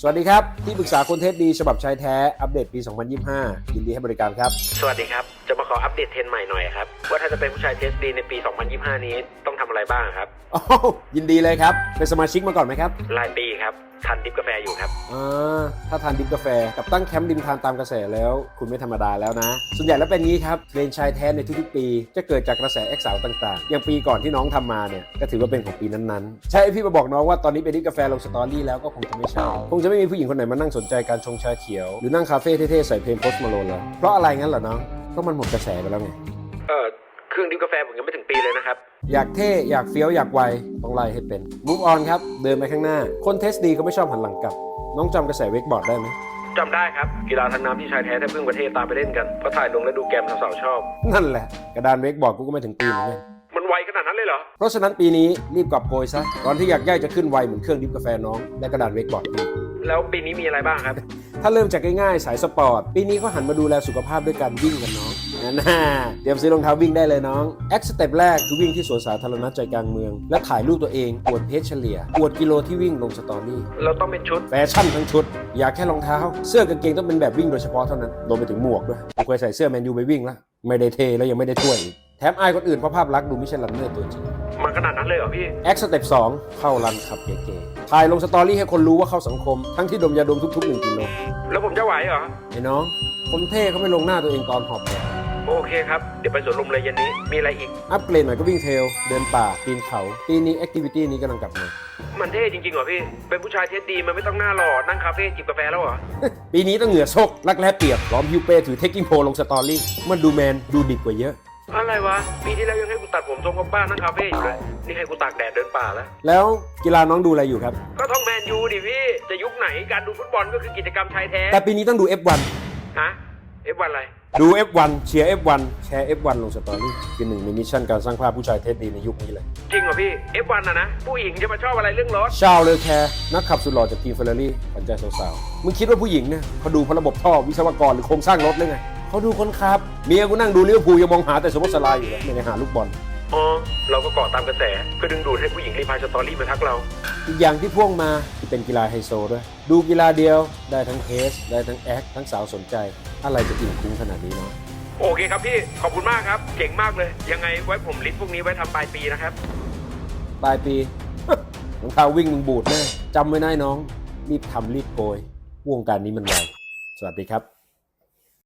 สวัสดีครับ ที่ปรึกษาคนเทศดี ฉบับชายแท้ อัปเดตปี 2025 ยินดีให้บริการครับ สวัสดีครับ จะมาขออัปเดตเทรนด์ใหม่หน่อยครับ ว่าถ้าจะเป็นผู้ชายเทสดีในปี 2025 นี้ต้องทำอะไรบ้างครับ อ๋อ ยินดีเลยครับ เป็นสมาชิกมาก่อนไหมครับ รายปี ครับทันดิฟกาแฟอยู่ครับ อ่าถ้าทานดิบกาแฟกับตั้งแคมป์ริมทานตามกระแสแล้ว คุณไม่ธรรมดาแล้วนะ ส่วนใหญ่แล้วเป็นงี้ครับเทรนด์ชายแท้ในทุกๆปี จะเกิดจากกระแสเอ็กสาวต่างๆ อย่างปีก่อนที่น้องทำมาเนี่ยก็ถือว่าเป็นของปีนั้นๆ ใช่พี่มาบอกน้องว่าตอนนี้เป็นดิบกาแฟลงสตอรี่แล้วก็คงจะไม่ใช่คงจะไม่มีผู้หญิงคนไหนมานั่งสนใจการชงชาเขียว หรือนั่งคาเฟ่เท่ๆใส่เพลงโพสต์มาโลนแล้วเพราะอะไรงั้นเหรอน้องก็มันหมดกระแสไปแล้วไง เออเครื่องดิฟกาแฟผมยังไม่ถึงปีเลยนะครับ อยากเท่อยากเฟี้ยวอยากไวต้องไล่ให้เป็น move on ครับ เดินไปข้างหน้า คนเทสดีเขาไม่ชอบหันหลังกลับ น้องจำกระแสเวกบอร์ดได้ไหมจำได้ครับ กีฬาทางน้ำที่ชายแท้แทบพึ่งประเทศตามไปเล่นกันเพราะถ่ายลงแล้วดูแกมสาวๆชอบ นั่นแหละ กระดานเวกบอร์ดกูก็ไม่ถึงปีเหมือนกันมันไวขนาดนั้นเลยเหรอ เพราะฉะนั้นปีนี้รีบกลับโกยซะก่อนที่อยากย่ายจะขึ้นไวเหมือนเครื่องดิฟกาแฟน้องและกระดานเวกบอร์ดพี่ แล้วปีนี้มีอะไรบ้างครับ ถ้าเริ่มจากง่ายๆ สายสปอร์ต ปีนี้เขาหันมาดูแลสุขภาพด้วยการวิ่งกันน้องน่าเตรียมซื้อรองเท้าวิ่งได้เลยน้องแอคสเต็ปแรกคือวิ่งที่สวนสาธารณะใจกลางเมือง และถ่ายรูปตัวเองอวดเพจเฉลี่ยอวดกิโลที่วิ่งลงสตอรี่เราต้องเป็นชุดแฟชั่นทั้งชุด อยากแค่รองเท้า เสื้อกางเกงต้องเป็นแบบวิ่งโดยเฉพาะเท่านั้นรวมไปถึงหมวกด้วยผมเคยใส่เสื้อแมนยูไปวิ่งแล้วไม่ได้เทแล้วยังไม่ได้ถ้วยอีก แถมอายคนอื่นเพราะภาพลักษณ์ดูไม่ใช่รันเนอร์ตัวจริง มันขนาดนั้นเลยเหรอพี่ แอคสเต็ป2เข้ารันขับเก๋ๆถ่ายลงสตอรี่ให้คนรู้ว่าเข้าสังคม ทั้งที่ดมยาดมทุกๆ1กิโลแล้วผมจะไหวเหรอ ไอ้น้องคนเท่เขาไม่ลงหน้าตัวเองตอนหอบแดดโอเคครับ เดี๋ยวไปสวนลุมเลยเย็นนี้ มีอะไรอีก อัปเกรดหน่อยก็วิ่งเทรลเดินป่า ปีนเขา ปีนี้แอคทิวิตี้นี้กำลังกลับมา มันเท่จริงๆเหรอพี่ เป็นผู้ชายเทสดีมันไม่ต้องหน้าหล่อ นั่งคาเฟ่จิบกาแฟแล้วเหรอ ปีนี้ต้องเหงื่อโชกรักแร้เปียกพร้อมฮิวเป้ถือเทคกิ้งโพลงสตอรี่ มันดูแมนดูดิบกว่าเยอะ อะไรวะ ปีที่แล้วยังให้กูตัดผมทรงกับบ้านนั่งคาเฟ่อยู่เลย นี่ให้กูตากแดดเดินป่าแล้ว แล้วกีฬาน้องดูอะไรอยู่ครับ ก็ท่องแมนยูดิพี่ จะยุคไหนการดูฟุตบอลก็คือกิจกรรมชายแท้ แต่ปีนี้ต้องดู F1 ฮะเอฟวันอะไร ดู F1 เชียร์ F1 แชร์ F1 ลงสตอรี่คือหนึ่งในมิชชั่นการสร้างภาพผู้ชายเทสดีในยุคนี้เลย จริงเหรอพี่ F1 อะนะ ผู้หญิงจะมาชอบอะไรเรื่องรถ ชาวเลอแคร์นักขับสุดหล่อจากทีมเฟอร์รารี่ขวัญใจสาวๆ มึงคิดว่าผู้หญิงเนี่ยเขาดูเพราะระบบท่อวิศวกรหรือโครงสร้างรถเลยไง เขาดูคนขับ เมียกูนั่งดูลิเวอร์พูลยังมองหาแต่สมมติสลายอยู่เลยไม่ได้หาลูกบอลอ๋อเราก็เกาะตามกระแสเพื่อดึงดูดให้ผู้หญิงรีพายสตอรี่มาทักเรา อีกอย่างที่พ่วงมาที่เป็นกีฬาไฮโซด้วย ดูกีฬาเดียวได้ทั้งเทส ได้ทั้งแอคทั้งสาวสนใจ อะไรจะอิ่มคุ้มขนาดนี้เนาะโอเคครับพี่ ขอบคุณมากครับ เจ๋งมากเลย ยังไงไว้ผมลิสต์พวกนี้ไว้ทำปลายปีนะครับ ปลายปี รองเท้าวิ่งมึงบูดแน่จำไว้นะไอ้น้อง รีบทำรีบโกย วงการนี้มันไวสวัสดีครับ